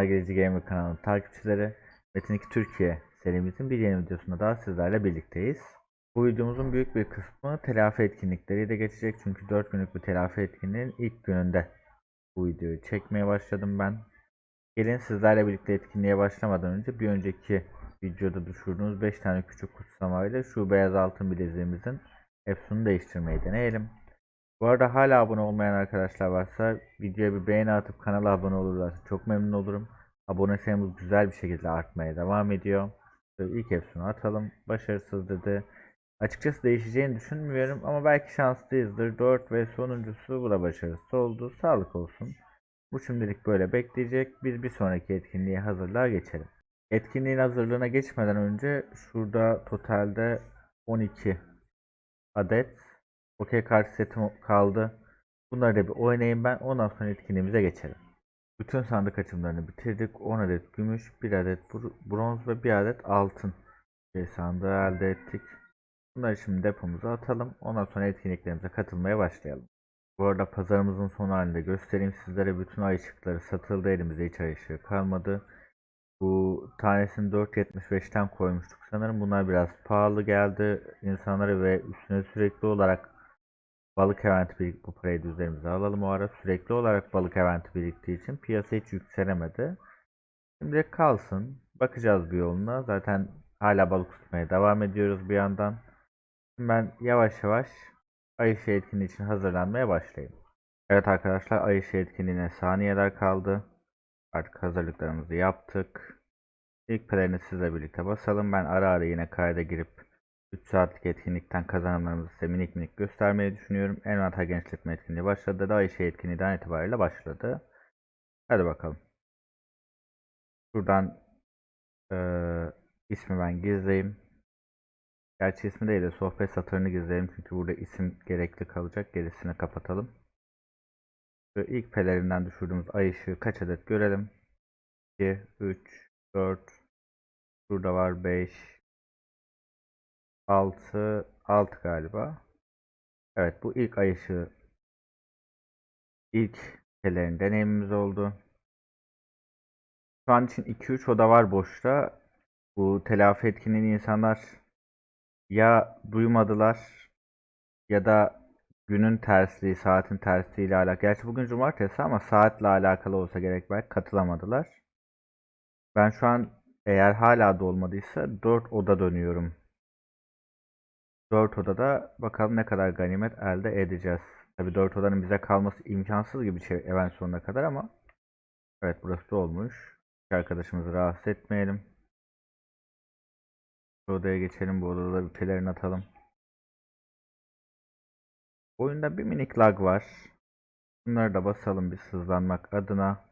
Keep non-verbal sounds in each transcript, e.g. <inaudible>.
Nargileci Gamer kanalının takipçileri Metin 2 Türkiye serimizin bir yeni videosunda daha sizlerle birlikteyiz. Bu videomuzun büyük bir kısmı telafi etkinlikleriyle geçecek çünkü 4 günlük bir telafi etkinliğinin ilk gününde bu videoyu çekmeye başladım ben. Gelin sizlerle birlikte etkinliğe başlamadan önce bir önceki videoda düşürdüğümüz 5 tane küçük kutsamayla şu beyaz altın bileziğimizin hepsini değiştirmeyi deneyelim. Bu arada hala abone olmayan arkadaşlar varsa videoya bir beğeni atıp kanala abone olurlarsa çok memnun olurum. Abone sayımız güzel bir şekilde artmaya devam ediyor. Şöyle ilk hepsini atalım. Başarısız dedi. Açıkçası değişeceğini düşünmüyorum ama belki şanslıyızdır. 4 ve sonuncusu bu da başarısız oldu. Sağlık olsun. Bu şimdilik böyle bekleyecek. Biz bir sonraki etkinliğe hazırlığa geçelim. Etkinliğin hazırlığına geçmeden önce şurada totalde 12 adet okey kart setim kaldı. Bunları da bir oynayayım ben. Ondan sonra etkinliğimize geçelim. Bütün sandık açımlarını bitirdik. 10 adet gümüş, 1 adet br- bronz ve 1 adet altın şey sandığı elde ettik. Bunları şimdi depomuza atalım. Ondan sonra etkinliklerimize katılmaya başlayalım. Bu arada pazarımızın son halinde göstereyim sizlere. Bütün ay ışıkları satıldı. Elimizde hiç ay ışığı kalmadı. Bu tanesini 4.75'ten koymuştuk sanırım. Bunlar biraz pahalı geldi insanlara ve üstüne sürekli olarak balık eventi birik bu parayı da üzerimize alalım o ara. Sürekli olarak balık eventi biriktiği için piyasa hiç yükselemedi. Şimdi kalsın. Bakacağız bir yoluna. Zaten hala balık tutmaya devam ediyoruz bir yandan. Şimdi ben yavaş yavaş ay ışığı etkinliği için hazırlanmaya başlayayım. Evet arkadaşlar ay ışığı etkinliğine saniyeler kaldı. Artık hazırlıklarımızı yaptık. İlk pelerini sizle birlikte basalım. Ben ara ara yine kayda girip 3 saatlik etkinlikten kazanımlarımızı size minik minik göstermeyi düşünüyorum. Envanter genişletme etkinliği başladı. Daha şey etkinliğinden itibariyle başladı. Hadi bakalım. Şuradan eee ismi ben gizleyeyim. Gerçi ismi değil de sohbet satırını gizleyelim. Çünkü burada isim gerekli kalacak. Gerisini kapatalım. Şöyle ilk pelerinden düşürdüğümüz ay ışığı kaç adet görelim. 2, 3, 4, Şurada var 5, 6, 6 galiba. Evet bu ilk ay ışığı ilk pelerin deneyimimiz oldu. Şu an için 2-3 oda var boşta. Bu telafi etkinliğini insanlar ya duymadılar ya da günün tersliği, saatin tersliği ile alakalı. Gerçi bugün cumartesi ama saatle alakalı olsa gerek belki katılamadılar. Ben şu an eğer hala da olmadıysa 4 oda dönüyorum. 4 odada bakalım ne kadar ganimet elde edeceğiz. Tabi 4 odanın bize kalması imkansız gibi bir şey event sonuna kadar ama evet burası da olmuş. Arkadaşımızı rahatsız etmeyelim. Bu odaya geçelim. Bu odada da bir pelerin atalım. Oyunda bir minik lag var. Bunları da basalım biz hızlanmak adına.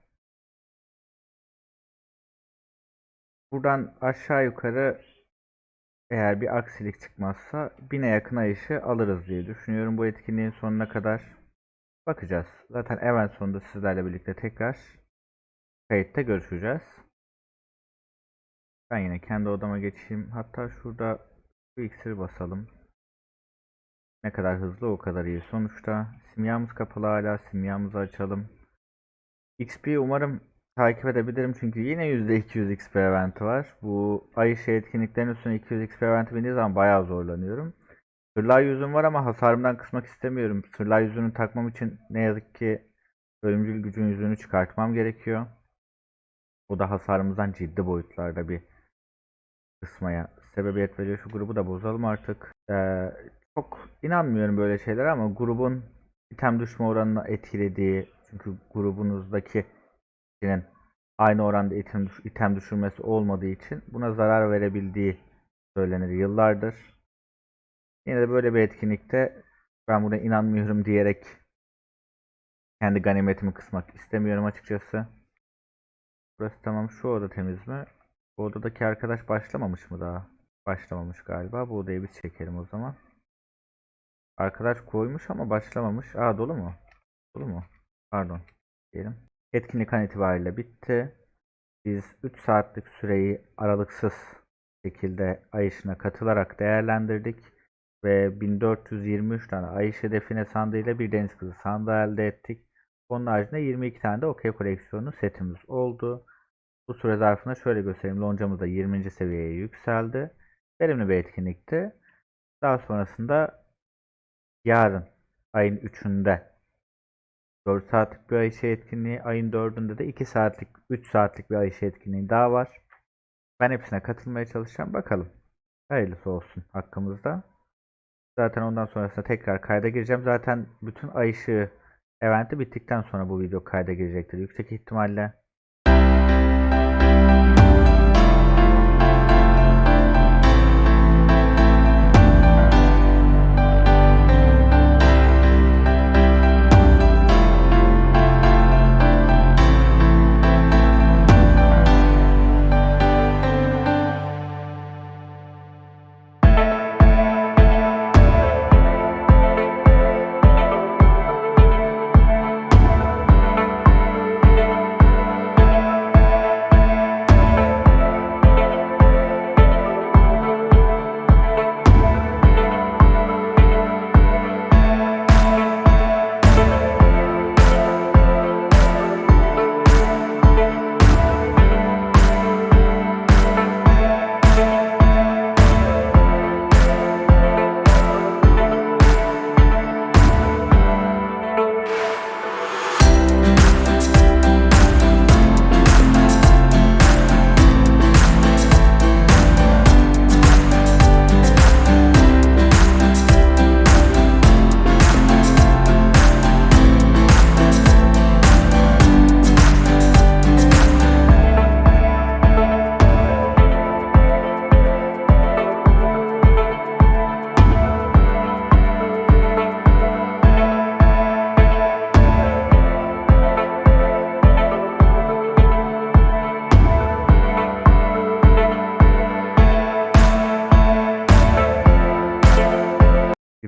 Buradan aşağı yukarı eğer bir aksilik çıkmazsa bine yakın ay ışığı alırız diye düşünüyorum bu etkinliğin sonuna kadar. Bakacağız. Zaten event sonunda sizlerle birlikte tekrar kayıtta görüşeceğiz. Ben yine kendi odama geçeyim. Hatta şurada bu iksiri basalım. Ne kadar hızlı o kadar iyi. Sonuçta simyamız kapalı hala. Simyamızı açalım. XP umarım takip edebilirim çünkü yine %200 XP eventi var. Bu ay ışığı etkinliklerinin üstüne 200 XP eventi bindiği zaman bayağı zorlanıyorum. Sırlar yüzüm var ama hasarımdan kısmak istemiyorum. Sırlar yüzünü takmam için ne yazık ki ölümcül gücün yüzünü çıkartmam gerekiyor. O da hasarımızdan ciddi boyutlarda bir kısmaya sebebiyet veriyor. Şu grubu da bozalım artık. Ee, çok inanmıyorum böyle şeylere ama grubun item düşme oranını etkilediği çünkü grubunuzdaki kişinin aynı oranda item, item düşürmesi olmadığı için buna zarar verebildiği söylenir yıllardır. Yine de böyle bir etkinlikte ben buna inanmıyorum diyerek kendi ganimetimi kısmak istemiyorum açıkçası. Burası tamam. Şu oda temiz mi? Bu odadaki arkadaş başlamamış mı daha? Başlamamış galiba. Bu odayı biz çekelim o zaman. Arkadaş koymuş ama başlamamış. Aa dolu mu? Dolu mu? Pardon. Diyelim. Etkinlik an itibariyle bitti. Biz 3 saatlik süreyi aralıksız şekilde ay ışığına katılarak değerlendirdik. Ve 1423 tane ay ışığı define sandığıyla bir deniz kızı sandığı elde ettik. Onun haricinde 22 tane de okey koleksiyonu setimiz oldu. Bu süre zarfında şöyle göstereyim. Loncamız da 20. seviyeye yükseldi. Verimli bir etkinlikti. Daha sonrasında yarın ayın 3'ünde 4 saatlik bir ayşe etkinliği, ayın 4'ünde de 2 saatlik, 3 saatlik bir ayşe etkinliği daha var. Ben hepsine katılmaya çalışacağım. Bakalım. Hayırlısı olsun hakkımızda. Zaten ondan sonrasında tekrar kayda gireceğim. Zaten bütün ay ışığı eventi bittikten sonra bu video kayda girecektir. Yüksek ihtimalle.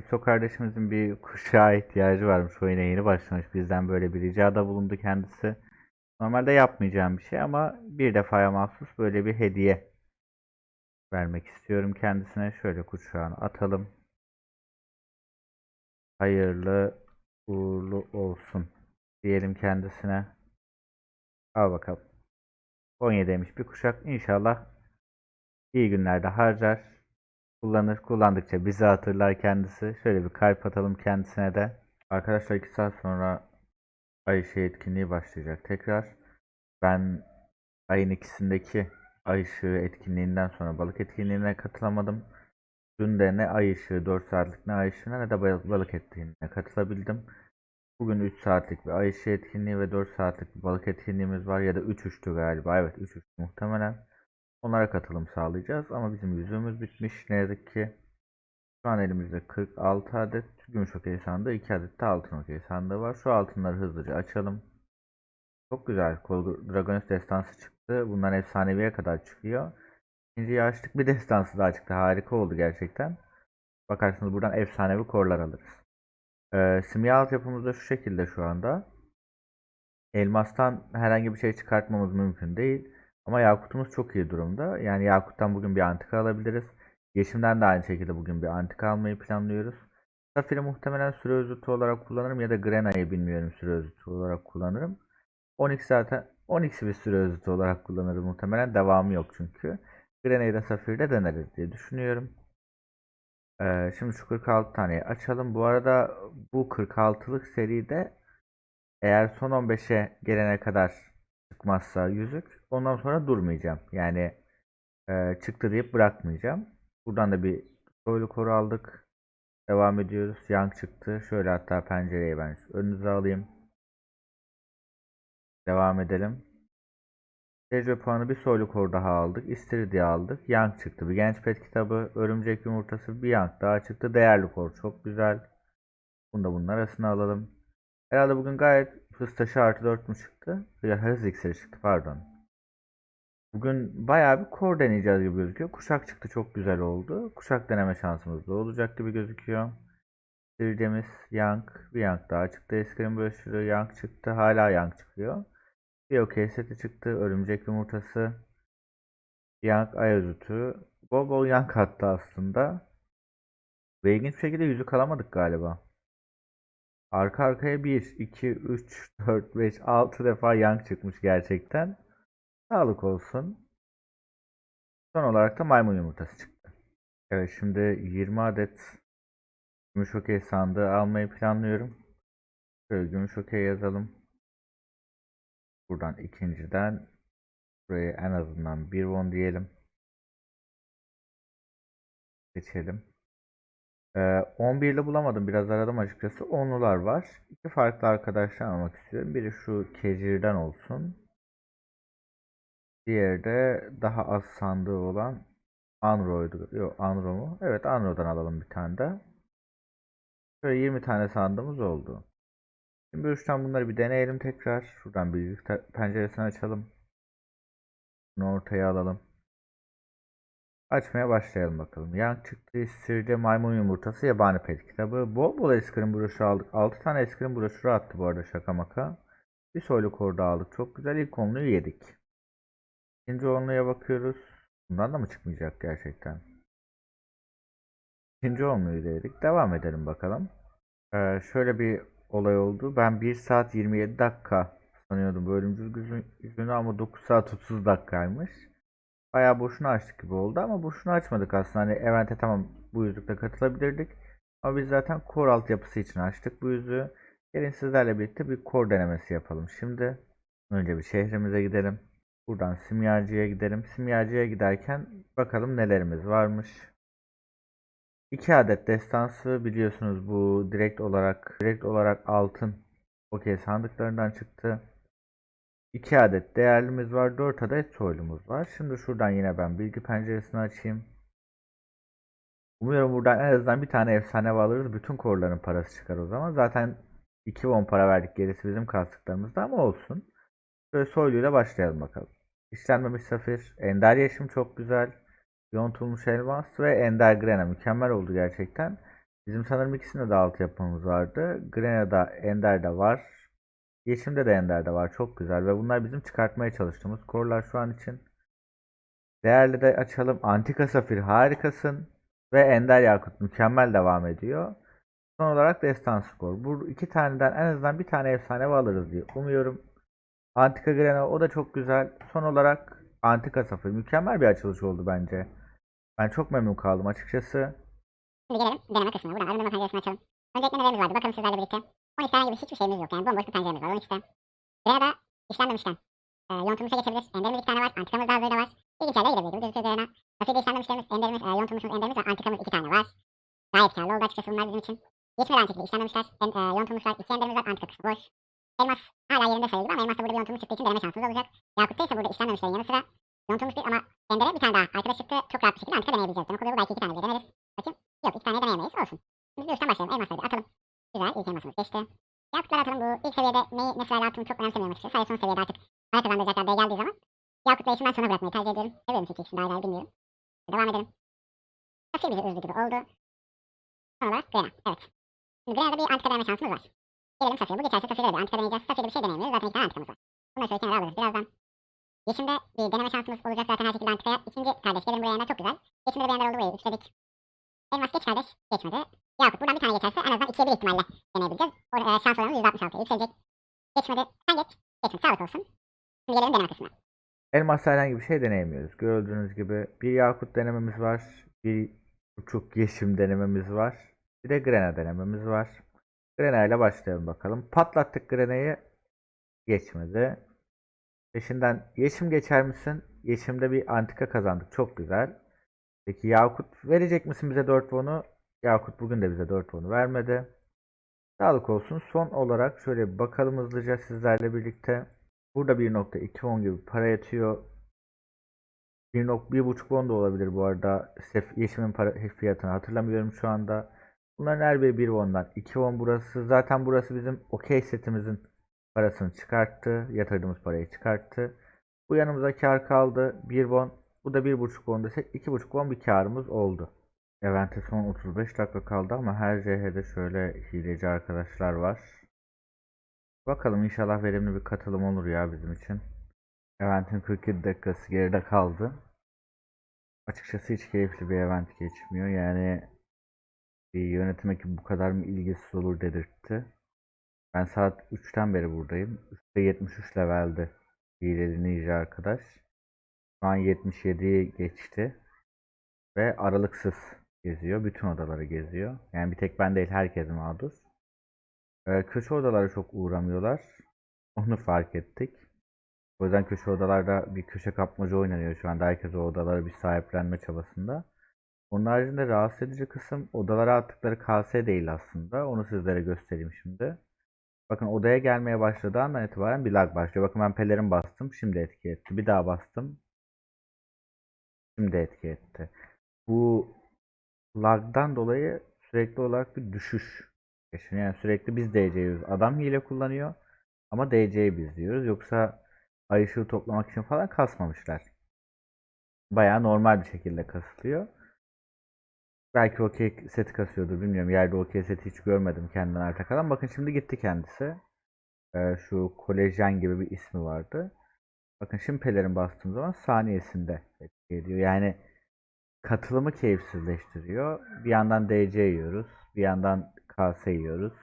Gipso kardeşimizin bir kuşağa ihtiyacı varmış. Oyuna yeni başlamış. Bizden böyle bir ricada bulundu kendisi. Normalde yapmayacağım bir şey ama bir defaya mahsus böyle bir hediye vermek istiyorum kendisine. Şöyle kuşağını atalım. Hayırlı uğurlu olsun diyelim kendisine. Al bakalım. 17'ymiş bir kuşak. İnşallah iyi günlerde harcar. Kullanır. Kullandıkça bizi hatırlar kendisi. Şöyle bir kalp atalım kendisine de. Arkadaşlar 2 saat sonra Ayşe etkinliği başlayacak tekrar. Ben ayın ikisindeki Ay etkinliğinden sonra balık etkinliğine katılamadım. Dün de ne Ay ışığı 4 saatlik ne Ay ışığına ne de balık etkinliğine katılabildim. Bugün 3 saatlik bir Ay ışığı etkinliği ve 4 saatlik bir balık etkinliğimiz var ya da 3-3'tü galiba. Evet 3-3 muhtemelen. Onlara katılım sağlayacağız ama bizim yüzüğümüz bitmiş ne yazık ki. Şu an elimizde 46 adet gümüş okey sandığı, 2 adet de altın okey sandığı var. Şu altınları hızlıca açalım. Çok güzel. Dragonis destansı çıktı. Bundan efsaneviye kadar çıkıyor. İkinciyi açtık. Bir destansı daha çıktı. Harika oldu gerçekten. Bakarsınız buradan efsanevi korlar alırız. Ee, simya altyapımız da şu şekilde şu anda. Elmastan herhangi bir şey çıkartmamız mümkün değil. Ama Yakut'umuz çok iyi durumda. Yani Yakut'tan bugün bir antika alabiliriz. Yeşim'den de aynı şekilde bugün bir antika almayı planlıyoruz. Safir'i muhtemelen süre özütü olarak kullanırım ya da Grena'yı bilmiyorum süre özütü olarak kullanırım. Onyx zaten Onyx'i bir süre özütü olarak kullanırız muhtemelen. Devamı yok çünkü. Grena'yı da Safir'de deneriz diye düşünüyorum. Ee, şimdi şu 46 taneyi açalım. Bu arada bu 46'lık seride eğer son 15'e gelene kadar çıkmazsa yüzük ondan sonra durmayacağım. Yani e, çıktı deyip bırakmayacağım. Buradan da bir soylu koru aldık. Devam ediyoruz. Yang çıktı. Şöyle hatta pencereyi ben önünüze alayım. Devam edelim. Tecrübe puanı bir soylu koru daha aldık. İstiridye aldık. Yang çıktı. Bir genç pet kitabı. Örümcek yumurtası. Bir yang daha çıktı. Değerli kor. Çok güzel. Bunu da bunun arasına alalım. Herhalde bugün gayet hız taşı artı 4 mü çıktı? Ya hız iksiri çıktı pardon. Bugün bayağı bir kor deneyeceğiz gibi gözüküyor. Kuşak çıktı çok güzel oldu. Kuşak deneme şansımız da olacak gibi gözüküyor. Sildiğimiz Yank, bir Yank daha çıktı. Eskrim broşürü Yank çıktı. Hala Yank çıkıyor. Bir okey seti çıktı. Örümcek yumurtası. Yank ayazütü. Bol bol Yank attı aslında. Ve ilginç bir şekilde yüzük alamadık galiba. Arka arkaya 1, 2, 3, 4, 5, 6 defa Yank çıkmış gerçekten. Sağlık olsun. Son olarak da maymun yumurtası çıktı. Evet şimdi 20 adet gümüş okey sandığı almayı planlıyorum. Şöyle gümüş okey yazalım. Buradan ikinciden buraya en azından bir won diyelim. Geçelim. Ee, 11 ile bulamadım. Biraz aradım açıkçası. 10'lular var. İki farklı arkadaşlar almak istiyorum. Biri şu Kecir'den olsun. Diğeri de daha az sandığı olan Anro'ydu. Yok Anro mu? Evet Anro'dan alalım bir tane de. Şöyle 20 tane sandığımız oldu. Şimdi üçten bunları bir deneyelim tekrar. Şuradan bir penceresini açalım. Bunu ortaya alalım. Açmaya başlayalım bakalım. Yan çıktı. Sirce maymun yumurtası yabani pet kitabı. Bol bol eskrim broşürü aldık. 6 tane eskrim broşürü attı bu arada şaka maka. Bir soylu korda aldık. Çok güzel. İlk onluyu yedik. İkinci onluya bakıyoruz. Bundan da mı çıkmayacak gerçekten? İkinci onluyu da yedik. Devam edelim bakalım. Ee, şöyle bir olay oldu. Ben 1 saat 27 dakika sanıyordum bölümcül yüzünü ama 9 saat 30 dakikaymış. Bayağı boşuna açtık gibi oldu ama boşuna açmadık aslında. Hani evente tamam bu yüzükle katılabilirdik. Ama biz zaten core altyapısı için açtık bu yüzüğü. Gelin sizlerle birlikte bir core denemesi yapalım. Şimdi önce bir şehrimize gidelim. Buradan simyacıya gidelim. Simyacıya giderken bakalım nelerimiz varmış. 2 adet destansı biliyorsunuz bu direkt olarak direkt olarak altın okey sandıklarından çıktı. 2 adet değerlimiz var. 4 adet soylumuz var. Şimdi şuradan yine ben bilgi penceresini açayım. Umuyorum buradan en azından bir tane efsane alırız. Bütün korların parası çıkar o zaman. Zaten 2 won para verdik. Gerisi bizim kastıklarımızda ama olsun. Şöyle soyluyla başlayalım bakalım. İşlenmemiş safir. Ender yeşim çok güzel. Yontulmuş elmas ve ender grena. Mükemmel oldu gerçekten. Bizim sanırım ikisinde de alt yapmamız vardı. Grena'da ender de var. Yeşim'de de Ender'de var. Çok güzel. Ve bunlar bizim çıkartmaya çalıştığımız korlar şu an için. Değerli de açalım. Antika Safir harikasın. Ve Ender Yakut mükemmel devam ediyor. Son olarak Destan Skor. Bu iki taneden en azından bir tane efsane alırız diye umuyorum. Antika Grena o da çok güzel. Son olarak Antika Safir. Mükemmel bir açılış oldu bence. Ben çok memnun kaldım açıkçası. Şimdi gelelim deneme kısmına. Buradan arındırma penceresini açalım. Öncelikle nelerimiz vardı? Bakalım sizlerle birlikte. 12 tane gibi hiçbir şeyimiz yok. Yani bomboş bir penceremiz var. 12'te. Grenada işlenmemişten. E, yontulmuşa geçebiliriz. Enderimiz iki tane var. Antikamız daha zırhı var. İlginç yerlere gidebilir. Gözüküyor Grenada. Nasıl işlenmemişlerimiz, enderimiz, e, yontulmuşumuz, enderimiz ve antikamız iki tane var. Gayet karlı oldu açıkçası bunlar bizim için. Geçmeden çekildi. İşlenmemişler. En, e, yontulmuşlar. iki enderimiz var. Antika kısmı boş. Elmas hala yerinde sayılır ama elmasta burada bir yontulmuş çıktığı için deneme şansımız olacak. Yakut'ta ise burada işlenmemişlerin yanı sıra yontulmuş bir ama endere bir tane daha arkadaş çıktı. Çok rahat bir şekilde antika deneyebileceğiz. Demek oluyor bu belki iki tane bile deneriz. Bakayım. Yok iki tane deneyemeyiz. Olsun. Biz bir üstten başlayalım. Elmasları bir atalım. Güzel. İlk elmasımız geçti. Yakutlar atalım bu ilk seviyede neyi ne sırayla attığımı çok önemsemiyorum açıkçası. Sadece son seviyede artık para kazandıracaklar diye geldiği zaman Yakut ve ben sona bırakmayı tercih ediyorum. Seviyorum çünkü ikisini ayrı ayrı bilmiyorum. Devam edelim. Safir bizi üzdü gibi oldu. Son olarak Grena. Evet. Şimdi Grena'da bir antika deneme şansımız var. Gelelim Safir'e. Bu geçerse Safir'e de bir antika deneyeceğiz. Safir'de bir şey deneyemiyoruz. Zaten iki tane antikamız var. Bunları şöyle kenara alırız birazdan. Yeşim'de bir deneme şansımız olacak zaten her şekilde antikaya. İkinci kardeş gelir buraya çok güzel. Yeşim'de de bir ender oldu burayı üçledik. Elmas geç kardeş. Geçmedi. Yakut buradan bir tane geçerse en azından ikiye bir ihtimalle deneyebileceğiz. O, e, şans oranı %66'ya yükselecek. Geçmedi. Sen geç. Geçmedi. Sağlık olsun. Şimdi gelelim deneme kısmına. Elmasla herhangi bir şey deneyemiyoruz. Gördüğünüz gibi bir yakut denememiz var. Bir buçuk yeşim denememiz var. Bir de grena denememiz var. Grena ile başlayalım bakalım. Patlattık grenayı. Geçmedi. Peşinden yeşim geçer misin? Yeşimde bir antika kazandık. Çok güzel. Peki Yakut verecek misin bize 4 won'u? Yakut bugün de bize 4 won'u vermedi. Sağlık olsun. Son olarak şöyle bir bakalım hızlıca sizlerle birlikte. Burada 1.2 won gibi para yatıyor. 1.5 won da olabilir bu arada. Sef Yeşim'in para fiyatını hatırlamıyorum şu anda. Bunların her biri 1 won'dan 2 won burası. Zaten burası bizim okey setimizin parasını çıkarttı. Yatırdığımız parayı çıkarttı. Bu yanımıza kar kaldı. 1 won. Bu da 1.5 won desek 2.5 won bir karımız oldu. Event'e son 35 dakika kaldı ama her CH'de şöyle hileci arkadaşlar var. Bakalım inşallah verimli bir katılım olur ya bizim için. Event'in 47 dakikası geride kaldı. Açıkçası hiç keyifli bir event geçmiyor. Yani bir yönetim ekibi bu kadar mı ilgisiz olur dedirtti. Ben saat 3'ten beri buradayım. 3'te 73 levelde hileli ninja arkadaş. Şu an 77'yi geçti. Ve aralıksız geziyor. Bütün odaları geziyor. Yani bir tek ben değil herkes mağdur. Ee, köşe odalara çok uğramıyorlar. <laughs> Onu fark ettik. O yüzden köşe odalarda bir köşe kapmaca oynanıyor şu anda. Herkes o odaları bir sahiplenme çabasında. Onun haricinde rahatsız edici kısım odalara attıkları KS değil aslında. Onu sizlere göstereyim şimdi. Bakın odaya gelmeye başladığı andan itibaren bir lag başlıyor. Bakın ben pelerin bastım. Şimdi etki etti. Bir daha bastım. Şimdi etki etti. Bu lagdan dolayı sürekli olarak bir düşüş yaşanıyor. Yani sürekli biz DC. Adam hile kullanıyor ama DC'yi biz diyoruz. Yoksa ay ışığı toplamak için falan kasmamışlar. Bayağı normal bir şekilde kasılıyor. Belki okey seti kasıyordur bilmiyorum. Yerde okey seti hiç görmedim kendinden arta kalan. Bakın şimdi gitti kendisi. Ee, şu kolejen gibi bir ismi vardı. Bakın şimdi pelerin bastığım zaman saniyesinde ediyor. Yani katılımı keyifsizleştiriyor. Bir yandan DC yiyoruz. Bir yandan KS yiyoruz.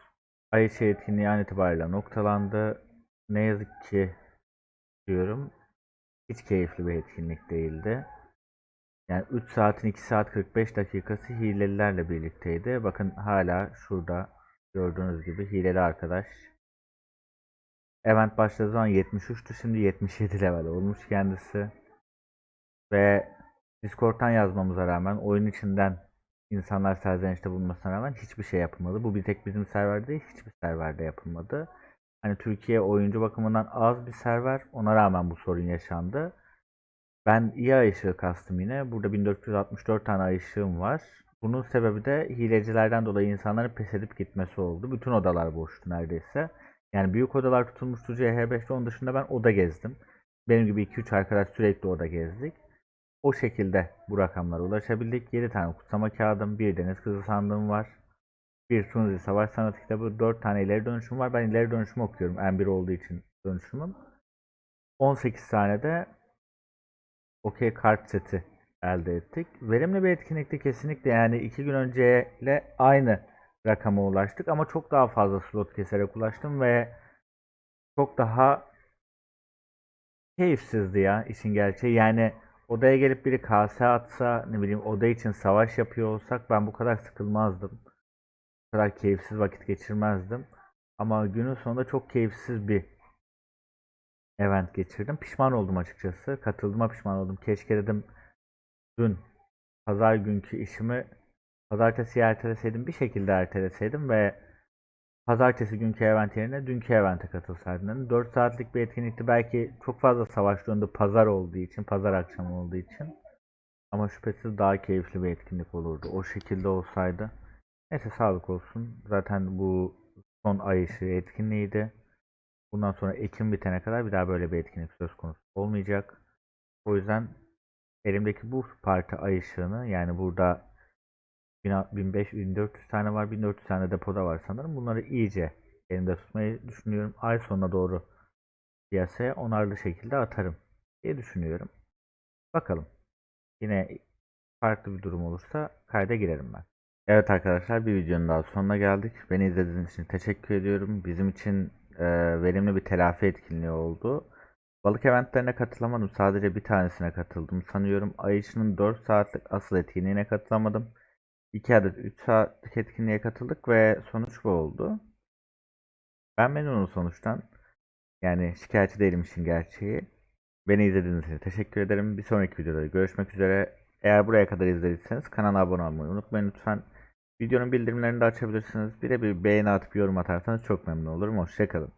Ay ışığı etkinliği an itibariyle noktalandı. Ne yazık ki diyorum. Hiç keyifli bir etkinlik değildi. Yani 3 saatin 2 saat 45 dakikası hilelilerle birlikteydi. Bakın hala şurada gördüğünüz gibi hileli arkadaş. Event başladığı zaman 73'tü şimdi 77 level olmuş kendisi. Ve Discord'dan yazmamıza rağmen oyun içinden insanlar serzenişte bulunmasına rağmen hiçbir şey yapılmadı. Bu bir tek bizim serverde değil hiçbir serverde yapılmadı. Hani Türkiye oyuncu bakımından az bir server ona rağmen bu sorun yaşandı. Ben iyi ay ışığı kastım yine. Burada 1464 tane ay ışığım var. Bunun sebebi de hilecilerden dolayı insanların pes edip gitmesi oldu. Bütün odalar boştu neredeyse. Yani büyük odalar tutulmuştu CH5'te onun dışında ben oda gezdim. Benim gibi 2-3 arkadaş sürekli oda gezdik. O şekilde bu rakamlara ulaşabildik. 7 tane kutsama kağıdım, bir deniz kızı sandığım var. Bir Sunzi Savaş Sanatı kitabı, 4 tane ileri dönüşüm var. Ben ileri dönüşüm okuyorum. M1 olduğu için dönüşümüm. 18 tane de okey kart seti elde ettik. Verimli bir etkinlikti kesinlikle. Yani 2 gün önceyle aynı rakama ulaştık ama çok daha fazla slot keserek ulaştım ve çok daha keyifsizdi ya işin gerçeği. Yani odaya gelip biri kase atsa ne bileyim oda için savaş yapıyor olsak ben bu kadar sıkılmazdım. Bu kadar keyifsiz vakit geçirmezdim. Ama günün sonunda çok keyifsiz bir event geçirdim. Pişman oldum açıkçası. Katıldığıma pişman oldum. Keşke dedim dün pazar günkü işimi pazartesiye erteleseydim bir şekilde erteleseydim ve pazartesi günkü event yerine dünkü evente katılsaydım. dedim. 4 saatlik bir etkinlikti. Belki çok fazla savaş döndü pazar olduğu için, pazar akşamı olduğu için. Ama şüphesiz daha keyifli bir etkinlik olurdu. O şekilde olsaydı. Neyse sağlık olsun. Zaten bu son ay ışığı etkinliğiydi. Bundan sonra Ekim bitene kadar bir daha böyle bir etkinlik söz konusu olmayacak. O yüzden elimdeki bu parti ay ışığını yani burada 1500-1400 tane var, 1400 tane depoda var sanırım. Bunları iyice elimde tutmayı düşünüyorum. Ay sonuna doğru piyasaya onarlı şekilde atarım diye düşünüyorum. Bakalım. Yine farklı bir durum olursa kayda girerim ben. Evet arkadaşlar bir videonun daha sonuna geldik. Beni izlediğiniz için teşekkür ediyorum. Bizim için e, verimli bir telafi etkinliği oldu. Balık eventlerine katılamadım. Sadece bir tanesine katıldım. Sanıyorum ay ışığının 4 saatlik asıl etkinliğine katılamadım. 2 adet 3 saatlik etkinliğe katıldık ve sonuç bu oldu. Ben memnunum sonuçtan. Yani şikayetçi değilim işin gerçeği. Beni izlediğiniz için teşekkür ederim. Bir sonraki videoda görüşmek üzere. Eğer buraya kadar izlediyseniz kanala abone olmayı unutmayın lütfen. Videonun bildirimlerini de açabilirsiniz. Bir de bir beğeni atıp yorum atarsanız çok memnun olurum. Hoşçakalın.